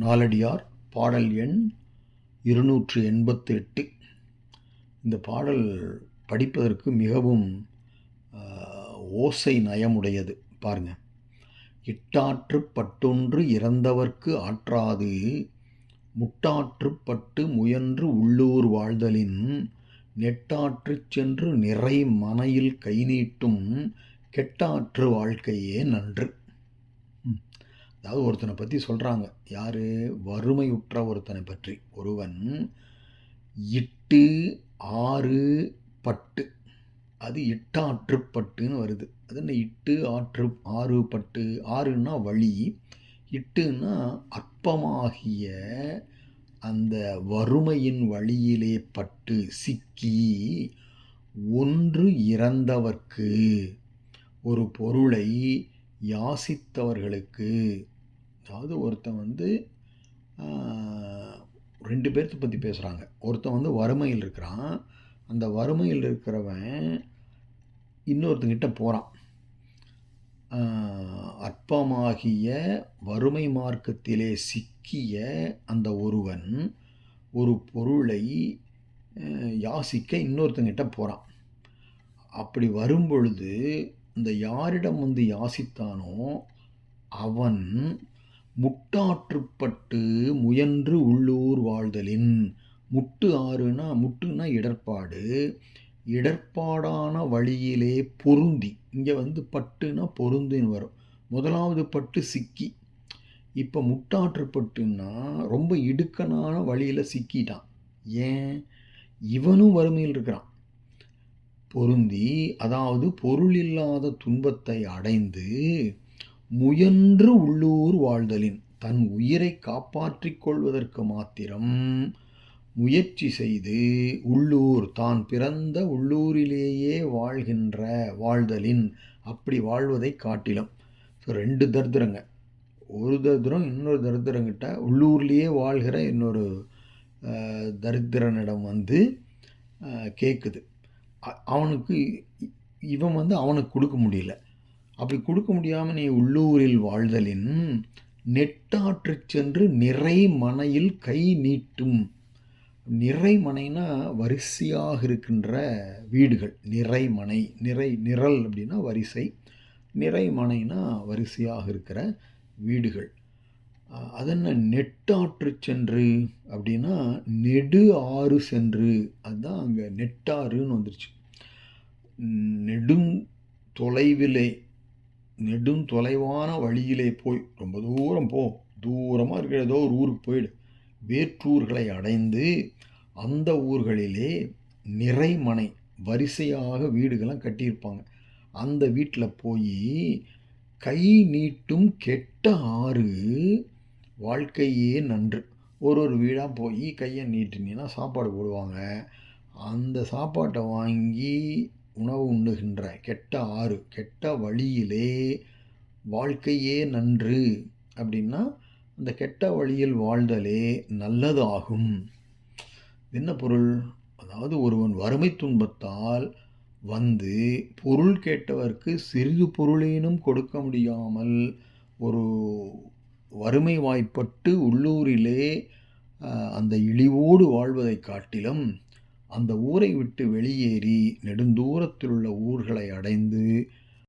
நாலடியார் பாடல் எண் இருநூற்று எண்பத்து எட்டு இந்த பாடல் படிப்பதற்கு மிகவும் ஓசை நயமுடையது. பாருங்க. இட்டாற்று பட்டொன்று இறந்தவர்க்கு ஆற்றாது முட்டாற்று பட்டு முயன்று உள்ளூர் வாழ்தலின் நெட்டாற்றுச் சென்று நிறை மனையில் கை நீட்டும் கெட்டாற்று வாழ்க்கையே நன்று. அதாவது ஒருத்தனை பற்றி சொல்கிறாங்க யார்? வறுமையுற்ற ஒருத்தனை பற்றி. ஒருவன் இட்டு ஆறு பட்டு. அது இட்டாற்றுப்பட்டுன்னு வருது. அது என்ன இட்டு ஆற்று ஆறு பட்டு? ஆறுன்னா வழி. இட்டுன்னா அற்பமாகிய அந்த வறுமையின் வழியிலே பட்டு சிக்கி ஒன்று இறந்தவர்க்கு ஒரு பொருளை யாசித்தவர்களுக்கு அதாவது ஒருத்தன் வந்து ரெண்டு பேர்த்த பற்றி பேசுகிறாங்க ஒருத்தன் வந்து வறுமையில் இருக்கிறான். அந்த வறுமையில் இருக்கிறவன் இன்னொருத்தங்கிட்ட போகிறான் அற்பமாகிய வறுமை மார்க்கத்திலே சிக்கிய அந்த ஒருவன் ஒரு பொருளை யாசிக்க இன்னொருத்தங்கிட்ட போகிறான் அப்படி வரும்பொழுது இந்த யாரிடம் வந்து யாசித்தானோ அவன் முட்டாற்றுப்பட்டு முயன்று உள்ளூர் வாழ்தலின். முட்டு ஆறுனா முட்டுனா இடர்பாடு இடர்பாடான வழியிலே பொருந்தி. இங்கே வந்து பட்டுனா பொருந்தின்னு வரும். முதலாவது பட்டு சிக்கி. இப்போ முட்டாற்றுப்பட்டுன்னா ரொம்ப இடுக்கனான வழியில் சிக்கிட்டான். ஏன்? இவனும் வறுமையில் இருக்கிறான். பொருந்தி அதாவது பொருள் இல்லாத துன்பத்தை அடைந்து முயன்று உள்ளூர் வாழ்தலின் தன் உயிரை காப்பாற்றிக் கொள்வதற்கு மாத்திரம் முயற்சி செய்து உள்ளூர் தான் பிறந்த உள்ளூரிலேயே வாழ்கின்ற வாழ்தலின் அப்படி வாழ்வதை காட்டிலும். ஸோ ரெண்டு தரித்திரங்க. ஒரு தரித்திரம் இன்னொரு தரித்திரங்கிட்ட உள்ளூர்லேயே வாழ்கிற இன்னொரு தரித்திரனிடம் வந்து கேட்குது அவனுக்கு இவன் வந்து அவனுக்கு கொடுக்க முடியல. அப்படி கொடுக்க முடியாமல் நீ உள்ளூரில் வாழ்தலின் நெட்டாற்று சென்று நிறை மனையில் கை நீட்டும். நிறை மனைனா வரிசையாக இருக்கின்ற வீடுகள். நிறைமனை நிறை நிரல் அப்படின்னா வரிசை. நிறைமனைனா வரிசையாக இருக்கிற வீடுகள். அதென்ன நெட்டாற்று சென்று அப்படின்னா நெடு ஆறு சென்று. அதுதான் அங்கே நெட்டாறுன்னு வந்துருச்சு. நெடும் தொலைவிலே நெடுந்தொலைவான வழியிலே போய் ரொம்ப தூரம் போ தூரமாக இருக்கிற ஏதோ ஒரு ஊருக்கு போயிடு. வேற்றூர்களை அடைந்து அந்த ஊர்களிலே நிறைமனை வரிசையாக வீடுகள்லாம் கட்டியிருப்பாங்க. அந்த வீட்டில் போய் கை நீட்டும் கெட்ட ஆறு வாழ்க்கையே நன்று. ஒரு ஒரு வீடாக போய் கையை நீட்டினீங்கன்னா சாப்பாடு போடுவாங்க. அந்த சாப்பாட்டை வாங்கி உணவு உண்ணுகின்ற கெட்ட ஆறு கெட்ட வழியிலே வாழ்க்கையே நன்று அப்படின்னா அந்த கெட்ட வழியில் வாழ்தலே நல்லதாகும். என்ன பொருள்? அதாவது ஒருவன் வறுமை துன்பத்தால் வந்து பொருள் கேட்டவர்க்கு சிறிது பொருளேனும் கொடுக்க முடியாமல் ஒரு வறுமை வாய்ப்பட்டு உள்ளூரிலே அந்த இழிவோடு வாழ்வதைக் காட்டிலும் அந்த ஊரை விட்டு வெளியேறி நெடுந்தூரத்தில் உள்ள ஊர்களை அடைந்து